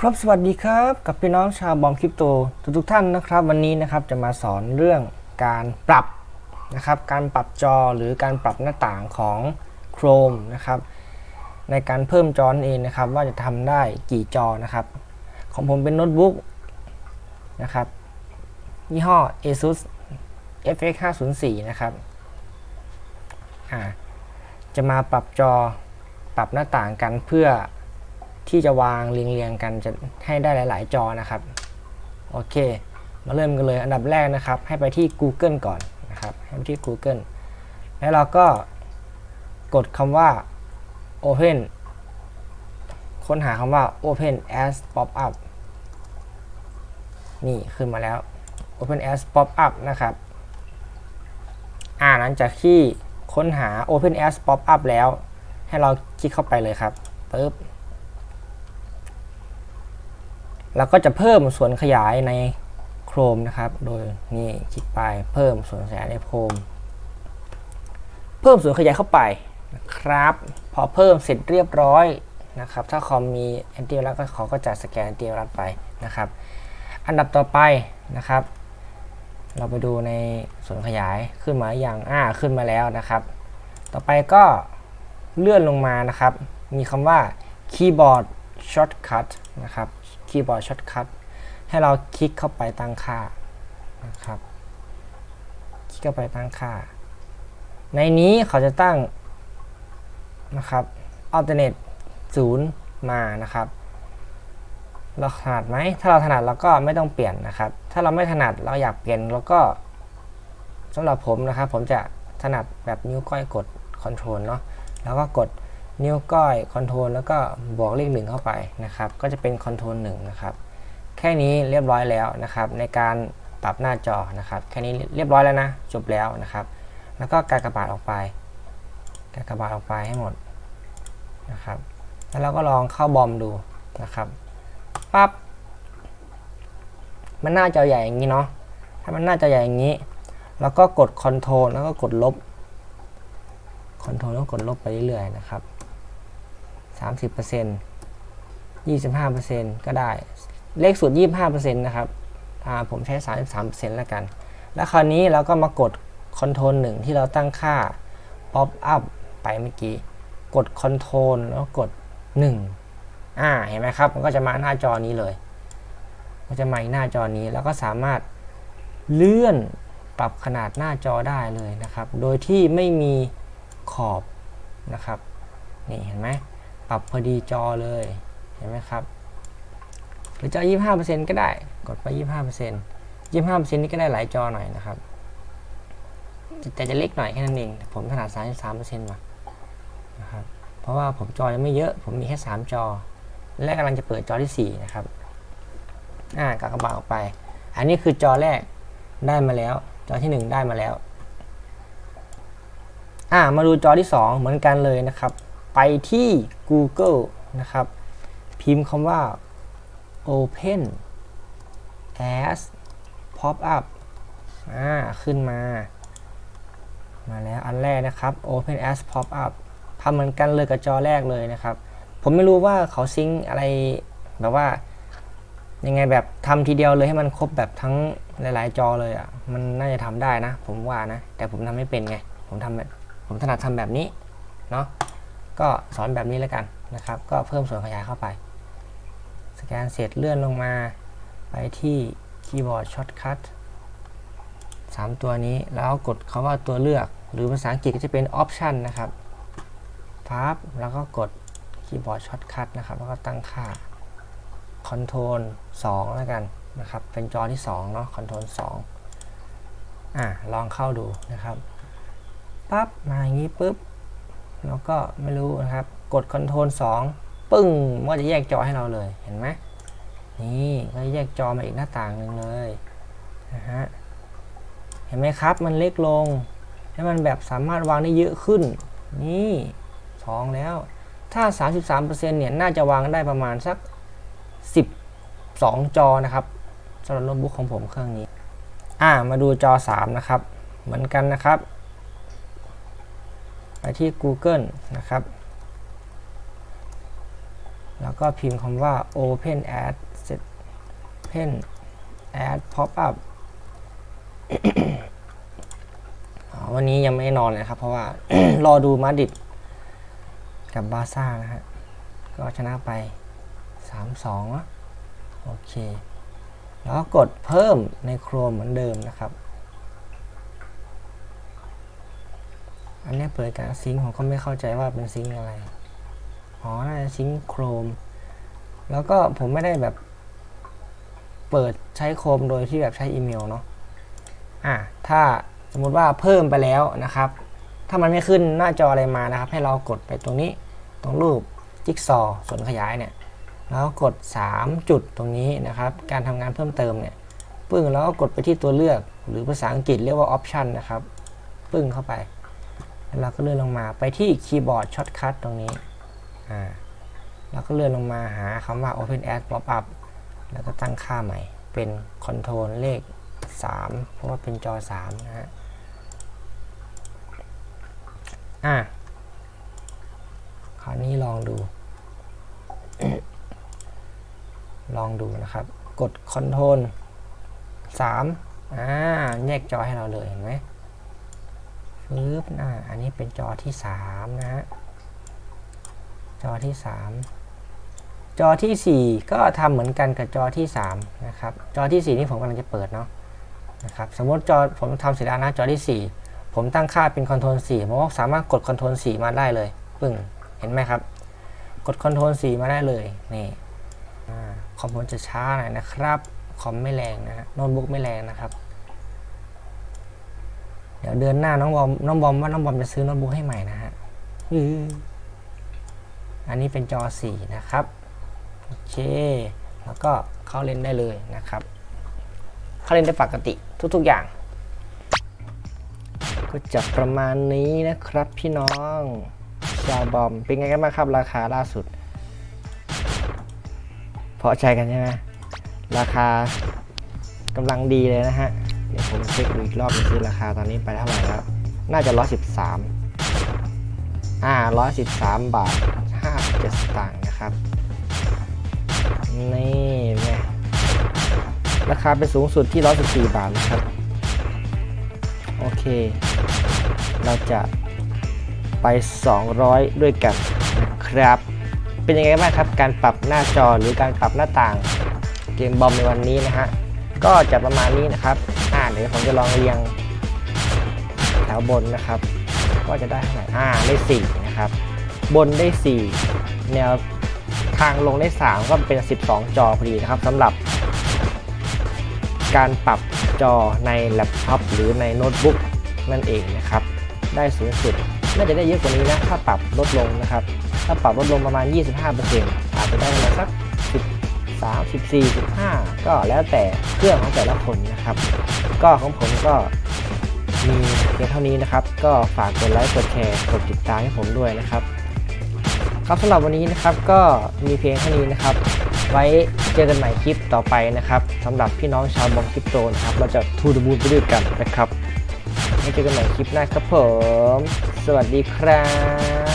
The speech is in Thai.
ครับสวัสดีครับกับพี่น้องชาวบอมคริปโตทุกทุกท่านนะครับ วันนี้นะครับจะมาสอนเรื่องการปรับนะครับ การปรับจอหรือการปรับหน้าต่างของ Chrome นะครับ ในการเพิ่มจอนเองนะครับ ว่าจะทำได้กี่จอนะครับ ของผมเป็นโน้ตบุ๊กนะครับยี่ห้อ ASUS FX 504 นะครับจะมาปรับจอ ปรับหน้าต่างกันเพื่อที่จะวางเรียงๆกันจะให้ได้หลาย ๆ จอนะครับ โอเค มาเริ่มกันเลยอันดับแรกนะครับ ให้ไปที่ Google ก่อนนะครับให้ไปที่ Google แล้วเราก็กดคำว่า Open ค้นหาคำว่า Open as Pop up นี่ขึ้นมาแล้ว Open as Pop up นะครับ อ่าหลังจากที่ค้นหา Open as Pop up แล้ว ให้เราคลิกเข้าไปเลยครับปึ๊บเราก็จะเพิ่มส่วนขยายใน Chrome นะครับ โดยนี่คลิกไปเพิ่มส่วนขยายใน Chrome เพิ่มส่วนขยายเข้าไปนะครับ พอเพิ่มเสร็จเรียบร้อยนะครับ ถ้าคอมมีแอนตี้ไวรัสก็เขาก็จะสแกนแอนตี้ไวรัสไปนะครับ อันดับต่อไปนะครับ เราไปดูในส่วนขยายขึ้นมาอย่างอ่าขึ้นมาแล้วนะครับ ต่อไปก็ เลื่อนลงมานะครับ มีคำว่า Keyboard Shortcut นะครับ Keyboard Shortcut ให้เราคลิกเข้าไปตั้งค่านะครับ คลิกเข้าไปตั้งค่า ในนี้เขาจะตั้งนะครับ alternate 0มานะครับ เราถนัดไหม ถ้าเราถนัดเราก็ไม่ต้องเปลี่ยนนะครับ ถ้าเราไม่ถนัดเราอยากเปลี่ยนเราก็สำหรับผมนะครับ ผมจะถนัดแบบนิ้วก้อยกด Control เนาะ แล้วก็กดนิ้วก้อย Control แล้วก็บวกเลขหนึ่งเข้าไปนะครับ ก็จะเป็น Control 1นะครับ แค่นี้เรียบร้อยแล้วนะครับ ในการปรับหน้าจอนะครับ แค่นี้เรียบร้อยแล้วนะ จบแล้วนะครับ แล้วก็การกระบาทออกไป การกระบาทออกไปให้หมดนะครับ แล้วเราก็ลองเข้าบอมดูนะครับปั๊บมันหน้าจอใหญ่อย่างนี้เนาะ ถ้ามันหน้าจอใหญ่อย่างนี้ แล้วก็กด Ctrl แล้วก็กดลบ Ctrl แล้วกดลบไปเรื่อยๆนะครับ30% 25%ก็ได้ เลขสุด25%นะครับผมใช้ 33%แล้วกัน แล้วคราวนี้เราก็มากด Ctrl 1 ที่เราตั้งค่า Pop up ไปเมื่อกี้ กด Ctrl แล้วกด 1 อ่า เห็นไหมครับ มันก็จะมาหน้าจอนี้เลย ก็จะมาหน้าจอนี้ แล้วก็สามารถเลื่อนปรับขนาดหน้าจอได้เลยนะครับ โดยที่ไม่มี ขอบนะครับนี่เห็นไหมปรับพอดีจอเลยเห็นไหมครับ หรือจะยี่ห้าเปอร์เซ็นต์ก็ได้กดไปยี่ห้าเปอร์เซ็นต์ยี่ห้าเปอร์เซ็นต์นี่ก็ได้หลายจอหน่อยนะครับ แต่จะเล็กหน่อยแค่นั้นเองผมขนาดสามสามเปอร์เซ็นต์มานะครับเพราะว่าผมจอยังไม่เยอะ ผมมีแค่สามจอ และกำลังจะเปิดจอที่สี่นะครับอ่ากากบาทออกไป อันนี้คือจอแรกได้มาแล้ว จอที่หนึ่งได้มาแล้ว อ่ามาดูจอที่สองเหมือนกันเลยนะครับ ไปที่ Google นะครับ พิมพ์คำว่า Open as Pop up อ่าขึ้นมา มาแล้วอันแรกนะครับ Open as Pop up ทำเหมือนกันเลยกับจอแรกเลยนะครับ ผมไม่รู้ว่าเขาซิงอะไรแบบว่ายังไงแบบทำทีเดียวเลยให้มันครบแบบทั้งหลาย ๆ จอเลยอะ มันน่าจะทำได้นะ ผมว่านะ แต่ผมทำไม่เป็นไง ผมทำแบบ ผมถนัดทำแบบนี้เนาะก็สอนแบบนี้แล้วกันนะครับ ก็เพิ่มส่วนขยายเข้าไป สแกนเสร็จเลื่อนลงมาไปที่คีย์บอร์ดช็อตคัท3ตัวนี้แล้วกดคาว่าตัวเลือก หรือภาษาอังกฤษก็จะเป็น option นะครับพับแล้วก็กดคีย์บอร์ดช็อตคัทนะครับ แล้วก็ตั้งค่า Control 2 แล้วกันนะครับ เป็นจอที่ 2 เนาะ Control 2 อะ ลองเข้าดูนะครับ ปั๊บมาอย่างนี้ปุ๊บแล้วก็ไม่รู้นะครับ กด Ctrl 2 ปึ้งมันก็จะแยกจอให้เราเลยเห็นไหมนี่ก็แยกจอมาอีกหน้าต่างหนึ่งเลยนะฮะเห็นไหมครับมันเล็กลง ให้มันแบบสามารถวางได้เยอะขึ้น นี่สองแล้ว ถ้า 33%เนี่ยน่าจะวางได้ประมาณสัก 12 จอนะครับสำหรับโน้ตบุ๊กของผมเครื่องนี้ อ่ามาดูจอ 3 นะครับ เหมือนกันนะครับ ไปที่ Google นะครับ แล้วก็พิมพ์คำว่า open add set pen Ad pop up วันนี้ยังไม่นอนเลยครับ เพราะว่า รอดูมาดิดกับบาซ่านะฮะ ก็ชนะไป 3-2อะโอเค แล้วก็กดเพิ่มในโครมเหมือนเดิมนะครับ อันนี้เปิดการซิงค์ผมก็ไม่เข้าใจว่าเป็นซิงค์อะไร อ๋อ น่าจะซิงค์โครม แล้วก็ผมไม่ได้แบบ เปิดใช้โครมโดยที่แบบใช้อีเมลเนาะ อะ ถ้าสมมุติว่าเพิ่มไปแล้วนะครับ ถ้ามันไม่ขึ้นหน้าจออะไรมานะครับ ให้เรากดไปตรงนี้ ตรงรูปจิ๊กซอส่วนขยายเนี่ย แล้วกด 3 จุดตรงนี้นะครับ การทำงานเพิ่มเติมเนี่ย ปึ้งแล้วก็กดไปที่ตัวเลือก หรือภาษาอังกฤษเรียกว่า option นะครับ ปึ้งเข้าไป แล้วเราก็เลื่อนลงมาไปที่คีย์บอร์ดช็อตคัทตรงนี้อ่าแล้วก็เลื่อนลงมาหาคำว่า open a d pop up แล้วก็ตั้งค่าใหม่ เป็นคอนโทรลเลข 3 เพราะว่าเป็นจอ 3 นะฮะ อะ คราวนี้ลองดู ลองดูนะครับ กดคอนโทรล3อ่า แยกจอให้เราเลยเห็นไหม ปึ๊บอ่าอันนี้เป็นจอที่ 3 นะฮะ จอที่ 3 จอที่ 4 ก็ทำเหมือนกันกับจอที่ 3 นะครับ จอที่ 4 นี่ผมกำลังจะเปิดเนาะ นะครับ สมมติจอผมทำเสร็จแล้วนะจอที่ 4 ผมตั้งค่าเป็นคอนโทรล4ผมก็สามารถกดคอนโทรล4มาได้เลย ปึ้ง เห็นไหมครับ กดคอนโทรล4มาได้เลย นี่อ่าคอมผมจะช้าหน่อยนะครับ คอมไม่แรงนะฮะ โน้ตบุ๊กไม่แรงนะครับ เดี๋ยวเดือนหน้าน้องบอมน้องบอมว่าน้องบอมจะซื้อโน้ตบุ๊กให้ใหม่นะฮะอื้ออันนี้เป็นจอ 4 นะครับ โอเค แล้วก็เข้าเล่นได้เลยนะครับ เข้าเล่นได้ปกติทุกๆอย่าง ก็จะประมาณนี้นะครับพี่น้องชาวบอมเป็นไงกันบ้างครับ ราคาล่าสุดพอใจกันใช่ไหมราคากำลังดีเลยนะฮะเดี๋ยวผมเช็คดูอีกรอบนึงซื้อราคาตอนนี้ไปเท่าไหร่แล้ว น่าจะ113อ่า113บาท57สตางค์นะครับ นี่ไงราคาเป็นสูงสุดที่114บาทนะครับ โอเค เราจะไป 200 ด้วยกันนะครับ เป็นยังไงบ้างครับ การปรับหน้าจอหรือการปรับหน้าต่างเกมบอมในวันนี้นะฮะ ก็จะประมาณนี้นะครับ เดี๋ยวผมจะลองเรียงแถวบนนะครับ ก็จะได้เท่าไหร่อ่าได้4นะครับ บนได้ 4 แนวทางลงได้ 3 ก็เป็น 12 จอพอดีนะครับสำหรับ การปรับจอในแล็ปท็อปหรือในโน้ตบุ๊กนั่นเองนะครับ ได้สูงสุดน่าจะได้เยอะกว่านี้นะ ถ้าปรับลดลงนะครับ ถ้าปรับลดลงประมาณ 25%อาจจะได้ประมาณสัก 13 14 15 ก็แล้วแต่เครื่องของแต่ละคนนะครับ ก็ของผมก็มีเพียงเท่านี้นะครับ ก็ฝากกดไลค์กดแชร์กดติดตามให้ผมด้วยนะครับ ครับสำหรับวันนี้นะครับก็มีเพียงเท่านี้นะครับ ไว้เจอกันใหม่คลิปต่อไปนะครับสำหรับพี่น้องชาวบอมคริปโตนะครับ เราจะทูดบูนไปด้วยกันนะครับไว้เจอกันใหม่คลิปหน้าครับผม สวัสดีครับ